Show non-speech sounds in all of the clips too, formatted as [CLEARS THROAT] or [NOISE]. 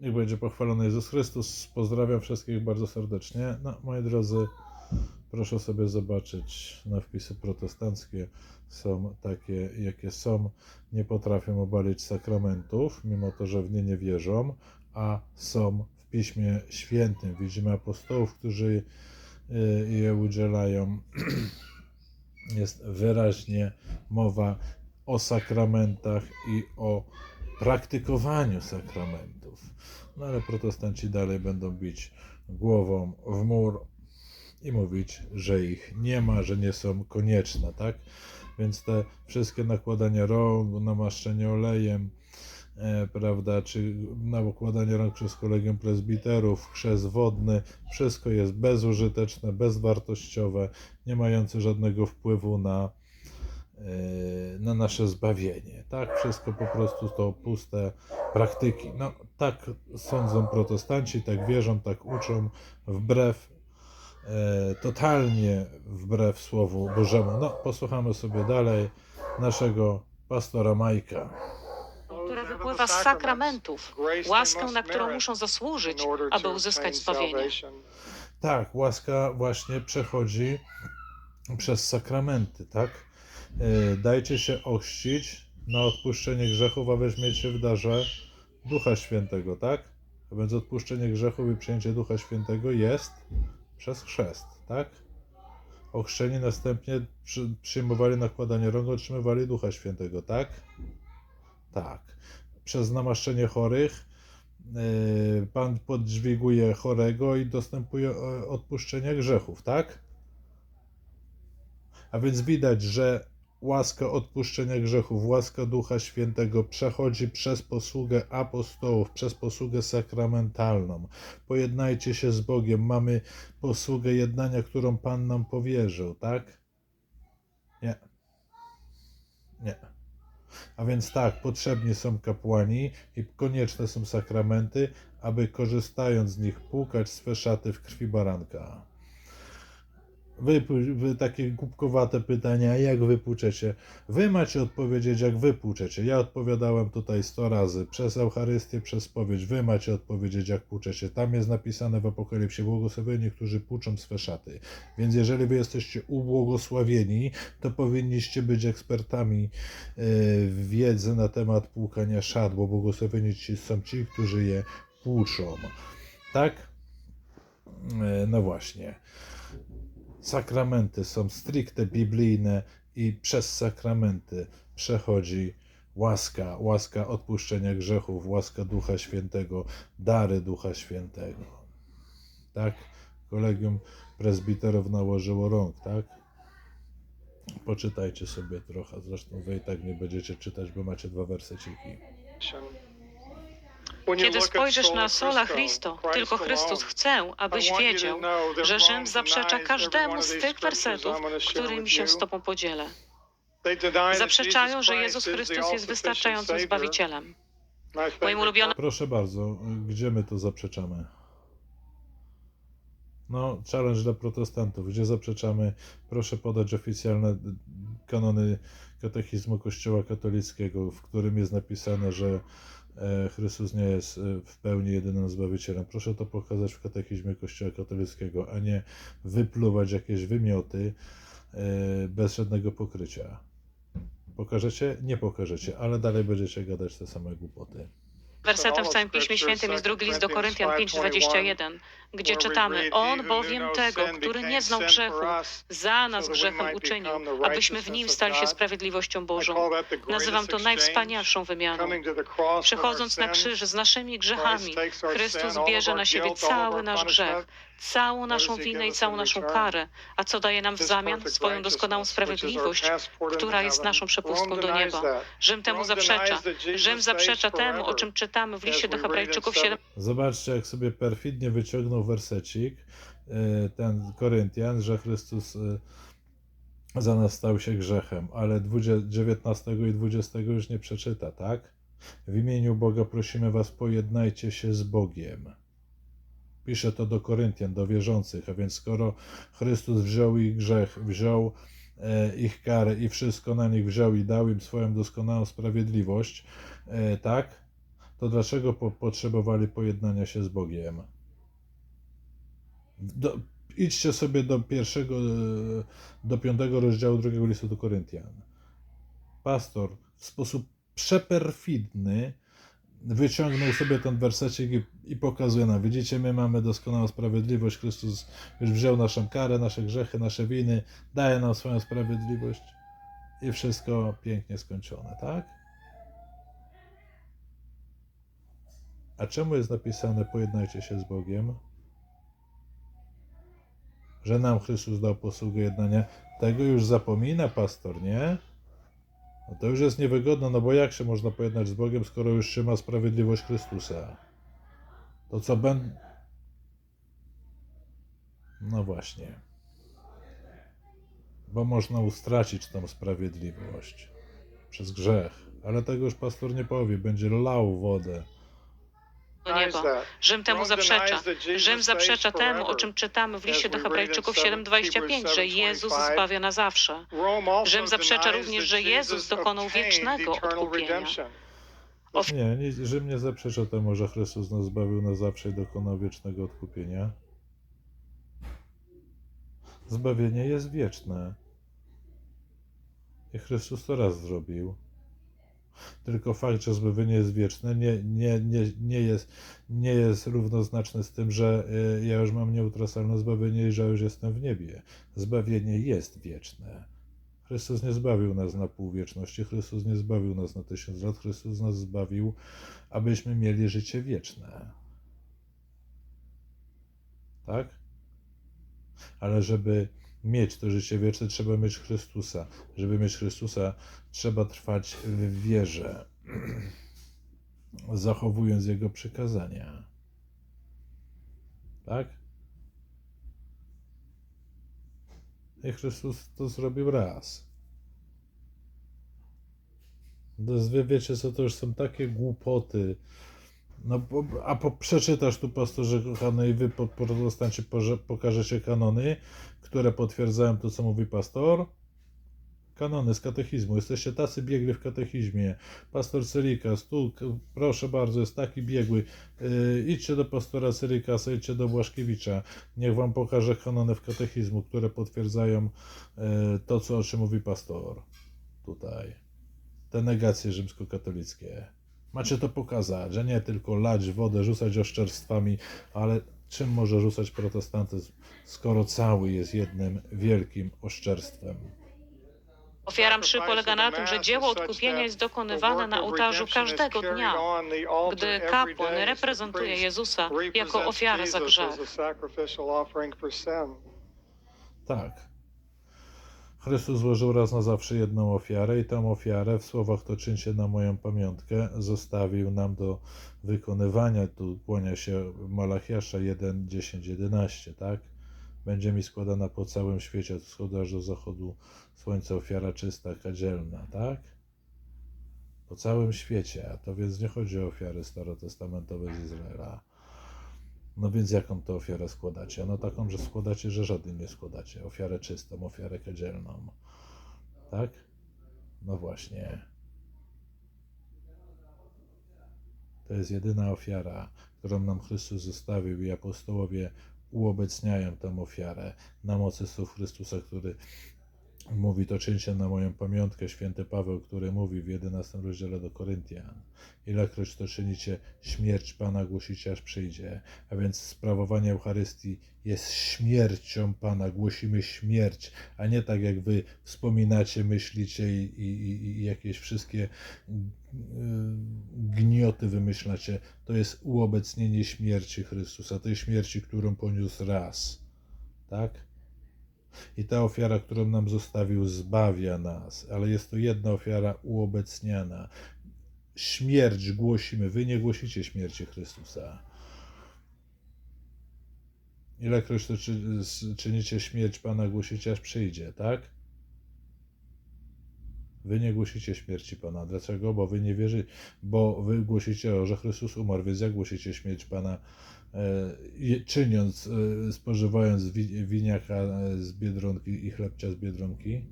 Niech będzie pochwalony Jezus Chrystus. Pozdrawiam wszystkich bardzo serdecznie. No, moi drodzy, proszę sobie zobaczyć na wpisy protestanckie. Są takie, jakie są. Nie potrafią obalić sakramentów, mimo to, że w nie nie wierzą, a są w Piśmie Świętym. Widzimy apostołów, którzy y, je udzielają. [CLEARS THROAT] Jest wyraźnie mowa o sakramentach i o praktykowaniu sakramentów. No ale protestanci dalej będą bić głową w mur i mówić, że ich nie ma, że nie są konieczne, tak? Więc te wszystkie nakładania rąk, namaszczenie olejem, e, prawda, czy nakładanie rąk przez kolegium prezbiterów, chrzest wodny, wszystko jest bezużyteczne, bezwartościowe, nie mające żadnego wpływu na, na nasze zbawienie. Tak, wszystko po prostu to puste praktyki. No, tak sądzą protestanci, tak wierzą, tak uczą, wbrew e, totalnie wbrew Słowu Bożemu. No, posłuchamy sobie dalej naszego pastora Majka. która wypływa z sakramentów, łaskę, na którą muszą zasłużyć, aby uzyskać zbawienie. Tak, łaska właśnie przechodzi przez sakramenty, tak? E, Dajcie się ochrzcić na odpuszczenie grzechów, a weźmiecie w darze Ducha Świętego, tak? A więc odpuszczenie grzechów i przyjęcie Ducha Świętego jest przez chrzest, tak? Ochrzczeni następnie przy, przyjmowali nakładanie rąk, otrzymywali Ducha Świętego, tak? Tak. Przez namaszczenie chorych yy, Pan podźwiguje chorego i dostępuje e, odpuszczenia grzechów, tak? A więc widać, że łaska odpuszczenia grzechów, łaska Ducha Świętego przechodzi przez posługę apostołów, przez posługę sakramentalną. Pojednajcie się z Bogiem. Mamy posługę jednania, którą Pan nam powierzył, tak? Nie. Nie. A więc tak, potrzebni są kapłani i konieczne są sakramenty, aby korzystając z nich płukać swe szaty w krwi baranka. Wy, takie głupkowate pytania, jak wy płuczecie? Wy macie odpowiedzieć, jak wy płuczecie. Ja odpowiadałem tutaj 100 razy, przez Eucharystię, przez spowiedź. Wy macie odpowiedzieć, jak płuczecie. Tam jest napisane w Apokalipsie, błogosławieni, którzy płuczą swe szaty. Więc jeżeli wy jesteście ubłogosławieni, to powinniście być ekspertami w wiedzy na temat płukania szat, bo błogosławieni są ci, którzy je płuczą. Tak? E, No właśnie. Sakramenty są stricte biblijne i przez sakramenty przechodzi łaska, łaska odpuszczenia grzechów, łaska Ducha Świętego, dary Ducha Świętego. Tak? Kolegium prezbiterów nałożyło rąk, tak? Poczytajcie sobie trochę, zresztą wy i tak nie będziecie czytać, bo macie dwa werseciki. Kiedy spojrzysz na sola Christo, tylko Chrystus chce, abyś wiedział, że Rzym zaprzecza każdemu z tych wersetów, którymi się z Tobą podzielę. Zaprzeczają, że Jezus Chrystus jest wystarczającym Zbawicielem. Moim ulubionym Proszę bardzo, gdzie my to zaprzeczamy? No, challenge dla protestantów. Gdzie zaprzeczamy? Proszę podać oficjalne kanony katechizmu Kościoła katolickiego, w którym jest napisane, że Chrystus nie jest e, w pełni jedynym Zbawicielem. Proszę to pokazać w katechizmie Kościoła katolickiego, a nie wypluwać jakieś wymioty e, bez żadnego pokrycia. Pokażecie? Nie pokażecie, ale dalej będziecie gadać te same głupoty. Wersetem w całym Piśmie Świętym jest drugi list do Koryntian 5:21, gdzie czytamy: On bowiem tego, który nie znał grzechu, za nas grzechem uczynił, abyśmy w nim stali się sprawiedliwością Bożą. Nazywam to najwspanialszą wymianą. Przechodząc na krzyż z naszymi grzechami, Chrystus bierze na siebie cały nasz grzech, całą naszą winę i całą naszą karę, a co daje nam w zamian? Swoją doskonałą sprawiedliwość, która jest naszą przepustką do nieba. Rzym temu zaprzecza. Rzym zaprzecza temu, o czym czytamy w liście do Hebrajczyków 7. Zobaczcie, jak sobie perfidnie wyciągnął wersecik e, ten Koryntian, że Chrystus e, za nas stał się grzechem, ale 20 19 i 20 już nie przeczyta, tak? W imieniu Boga prosimy was, pojednajcie się z Bogiem. Pisze to do Koryntian, do wierzących, a więc skoro Chrystus wziął ich grzech, wziął e, ich karę i wszystko na nich wziął i dał im swoją doskonałą sprawiedliwość, e, tak? to dlaczego po, potrzebowali pojednania się z Bogiem? Do, idźcie sobie do pierwszego, do piątego rozdziału drugiego listu do Koryntian. Pastor w sposób przeperfidny wyciągnął sobie ten wersecik i, i pokazuje nam, widzicie, my mamy doskonałą sprawiedliwość, Chrystus już wziął naszą karę, nasze grzechy, nasze winy, daje nam swoją sprawiedliwość i wszystko pięknie skończone, tak? A czemu jest napisane pojednajcie się z Bogiem? Że nam Chrystus dał posługę jednania. Tego już zapomina pastor, nie? No to już jest niewygodne, no bo jak się można pojednać z Bogiem, skoro już się ma sprawiedliwość Chrystusa? To co będę. No właśnie. Bo można ustracić tą sprawiedliwość przez grzech. Ale tego już pastor nie powie, będzie lał wodę. Do nieba. Rzym temu zaprzecza. Rzym zaprzecza temu, o czym czytamy w liście do Hebrajczyków 7:25, że Jezus zbawia na zawsze. Rzym zaprzecza również, że Jezus dokonał wiecznego odkupienia. Nie, nie, Rzym nie zaprzecza temu, że Chrystus nas zbawił na zawsze i dokonał wiecznego odkupienia. Zbawienie jest wieczne. I Chrystus to raz zrobił. Tylko fakt, że zbawienie jest wieczne, nie, nie, nie, nie, jest, nie jest równoznaczny z tym, że y, ja już mam nieutracalne zbawienie i że już jestem w niebie. Zbawienie jest wieczne. Chrystus nie zbawił nas na pół wieczności, Chrystus nie zbawił nas na tysiąc lat, Chrystus nas zbawił, abyśmy mieli życie wieczne. Tak? Ale żeby mieć to życie wieczne, trzeba mieć Chrystusa. Żeby mieć Chrystusa, trzeba trwać w wierze, [CLEARS THROAT] zachowując Jego przykazania. Tak? I Chrystus to zrobił raz. Wy wiecie co, to już są takie głupoty. No, a po, przeczytasz tu, pastorze kochany, i wy, protestanci, pokażecie kanony, które potwierdzają to, co mówi pastor. Kanony z katechizmu. Jesteście tacy biegli w katechizmie. Pastor Cyrikas, tu proszę bardzo, jest taki biegły. Yy, idźcie do pastora Cyrikasa, idźcie do Błaszkiewicza. Niech wam pokaże kanony w katechizmu, które potwierdzają yy, to, co, o czym mówi pastor. Tutaj. Te negacje rzymskokatolickie. Macie to pokazać, że nie tylko lać wodę, rzucać oszczerstwami, ale czym może rzucać protestantyzm, skoro cały jest jednym wielkim oszczerstwem? Ofiara mszy polega na tym, że dzieło odkupienia jest dokonywane na ołtarzu każdego dnia, gdy kapłan reprezentuje Jezusa jako ofiarę za grzech. Tak. Chrystus złożył raz na zawsze jedną ofiarę i tę ofiarę w słowach to czyńcie na moją pamiątkę zostawił nam do wykonywania. Tu kłania się Malachiasza 1, 10, 11, tak? Będzie mi składana po całym świecie, od wschodu aż do zachodu słońca ofiara czysta, kadzielna, tak? Po całym świecie, a to więc nie chodzi o ofiary starotestamentowe z Izraela. No więc jaką to ofiarę składacie? No taką, że składacie, że żadnej nie składacie. Ofiarę czystą, ofiarę kadzielną. Tak? No właśnie. To jest jedyna ofiara, którą nam Chrystus zostawił i apostołowie uobecniają tę ofiarę na mocy słów Chrystusa, który mówi to czyńcie na moją pamiątkę. Święty Paweł, który mówi w 11 rozdziale do Koryntian. Ilekroć to czynicie, śmierć Pana głosicie, aż przyjdzie. A więc sprawowanie Eucharystii jest śmiercią Pana. Głosimy śmierć, a nie tak jak wy wspominacie, myślicie i, i, i- jakieś wszystkie y, gnioty wymyślacie. To jest uobecnienie śmierci Chrystusa, tej śmierci, którą poniósł raz. Tak? I ta ofiara, którą nam zostawił, zbawia nas, ale jest to jedna ofiara uobecniana. Śmierć głosimy, wy nie głosicie śmierci Chrystusa. Ilekroć to czynicie śmierć Pana, głosicie, aż przyjdzie, tak? Wy nie głosicie śmierci Pana. Dlaczego? Bo wy nie wierzycie, bo wy głosicie, że Chrystus umarł, więc jak głosicie śmierć Pana, czyniąc, e, spożywając wi, winiaka e, z Biedronki i chlebcia z Biedronki?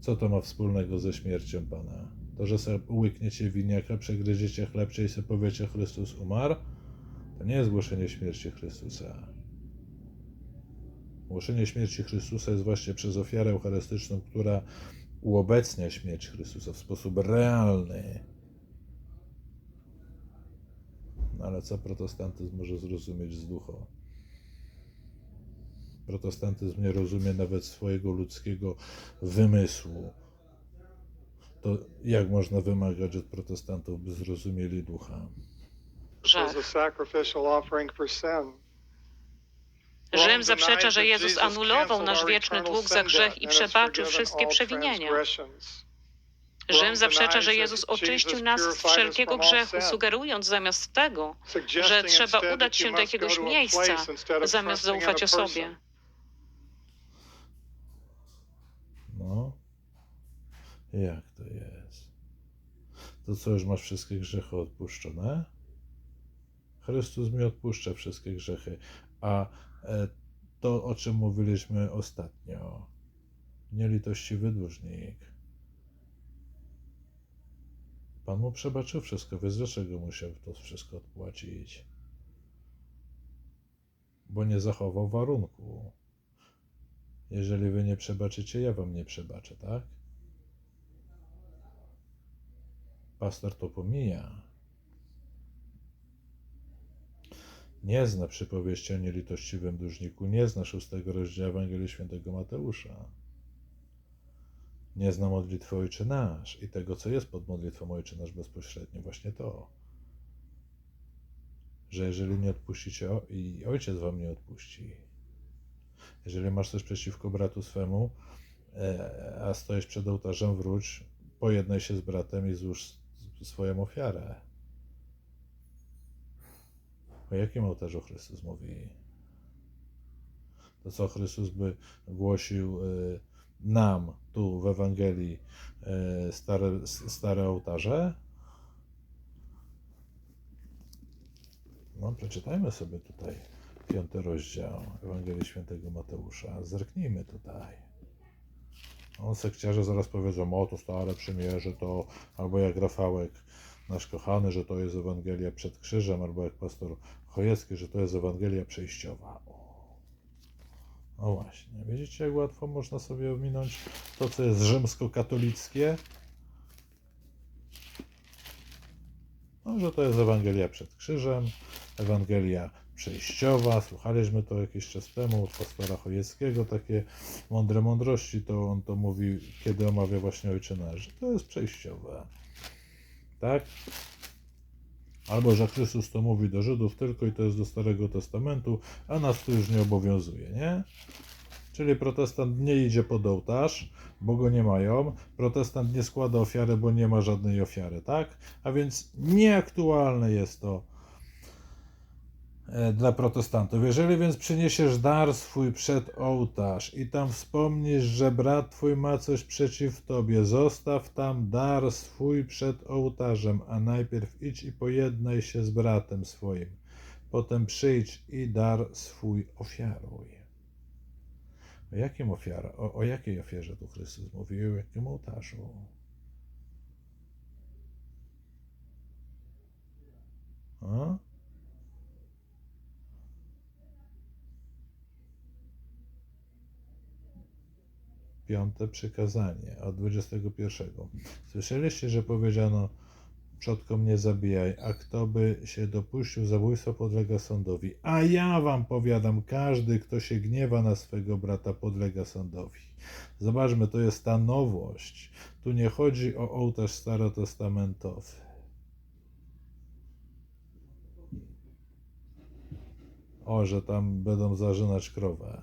Co to ma wspólnego ze śmiercią Pana? To, że sobie łykniecie winiaka, przegryziecie chlebcie i sobie powiecie Chrystus umarł, to nie jest głoszenie śmierci Chrystusa. Głoszenie śmierci Chrystusa jest właśnie przez ofiarę eucharystyczną, która uobecnia śmierć Chrystusa w sposób realny. No ale co protestantyzm może zrozumieć z ducha? Protestantyzm nie rozumie nawet swojego ludzkiego wymysłu. To jak można wymagać od protestantów, by zrozumieli ducha? Rzym zaprzecza, że Jezus anulował nasz wieczny dług za grzech i przebaczył wszystkie przewinienia. Rzym zaprzecza, że Jezus oczyścił nas z wszelkiego grzechu, sugerując zamiast tego, że trzeba udać się do jakiegoś miejsca, zamiast zaufać osobie. No, jak to jest? To co, już masz wszystkie grzechy odpuszczone? Chrystus mi odpuszcza wszystkie grzechy. A e, to, o czym mówiliśmy ostatnio, nielitościwy dłużnik. Pan mu przebaczył wszystko, więc dlaczego musiał to wszystko odpłacić? Bo nie zachował warunku. Jeżeli wy nie przebaczycie, ja wam nie przebaczę, tak? Pastor to pomija. Nie zna przypowieści o nielitościwym dłużniku, nie zna szóstego rozdziału Ewangelii Świętego Mateusza. Nie zna modlitwy Ojcze Nasz i tego, co jest pod modlitwą Ojcze Nasz bezpośrednio, właśnie to. Że jeżeli nie odpuścicie, i Ojciec wam nie odpuści. Jeżeli masz coś przeciwko bratu swemu, e, a stoisz przed ołtarzem, wróć, pojednaj się z bratem i złóż swoją ofiarę. O jakim ołtarzu Chrystus mówi? To co Chrystus by głosił e, nam tu w Ewangelii e, stare, stare ołtarze? No, przeczytajmy sobie tutaj piąty rozdział Ewangelii Świętego Mateusza. Zerknijmy tutaj. On sekciarze zaraz powiedzą, o to stare przymierze, to albo jak Rafałek, nasz kochany, że to jest Ewangelia przed krzyżem, albo jak pastor Chojecki, że to jest Ewangelia przejściowa. No właśnie, widzicie jak łatwo można sobie ominąć to, co jest rzymskokatolickie? No, że to jest Ewangelia przed krzyżem, Ewangelia przejściowa. Słuchaliśmy to jakiś czas temu od pastora Chojeckiego, takie mądre mądrości, to on to mówi, kiedy omawia właśnie Ojcze że to jest przejściowe. Tak? Albo, że Chrystus to mówi do Żydów tylko i to jest do Starego Testamentu, a nas to już nie obowiązuje, nie? Czyli protestant nie idzie pod ołtarz, bo go nie mają. Protestant nie składa ofiary, bo nie ma żadnej ofiary, tak? A więc nieaktualne jest to dla protestantów. Jeżeli więc przyniesiesz dar swój przed ołtarz i tam wspomnisz, że brat twój ma coś przeciw tobie, zostaw tam dar swój przed ołtarzem, a najpierw idź i pojednaj się z bratem swoim. Potem przyjdź i dar swój ofiaruj. O jakim ofiara, o, o jakiej ofierze tu Chrystus mówi? O jakim ołtarzu? A? Piąte przykazanie od 21. Słyszeliście, że powiedziano przodkom nie zabijaj, a kto by się dopuścił zabójstwa podlega sądowi. A ja wam powiadam, każdy, kto się gniewa na swego brata, podlega sądowi. Zobaczmy, to jest ta nowość. Tu nie chodzi o ołtarz starotestamentowy. O, że tam będą zarzynać krowę.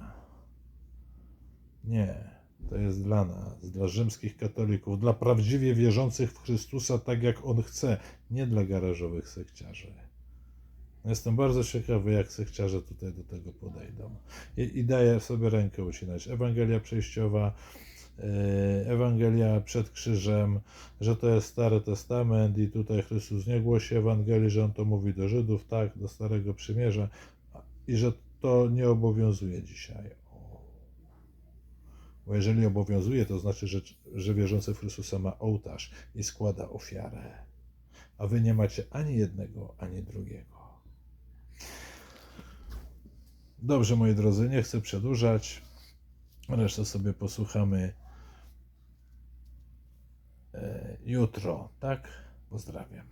Nie. To jest dla nas, dla rzymskich katolików, dla prawdziwie wierzących w Chrystusa tak jak On chce, nie dla garażowych sekciarzy. Jestem bardzo ciekawy, jak sekciarze tutaj do tego podejdą. I, i daję sobie rękę ucinać. Ewangelia przejściowa, e, Ewangelia przed krzyżem, że to jest Stary Testament i tutaj Chrystus nie głosi Ewangelii, że On to mówi do Żydów, tak, do Starego Przymierza i że to nie obowiązuje dzisiaj. Bo jeżeli obowiązuje, to znaczy, że, że wierzący w Chrystusa ma ołtarz i składa ofiarę. A wy nie macie ani jednego, ani drugiego. Dobrze, moi drodzy, nie chcę przedłużać. Resztę sobie posłuchamy e, jutro, tak? Pozdrawiam.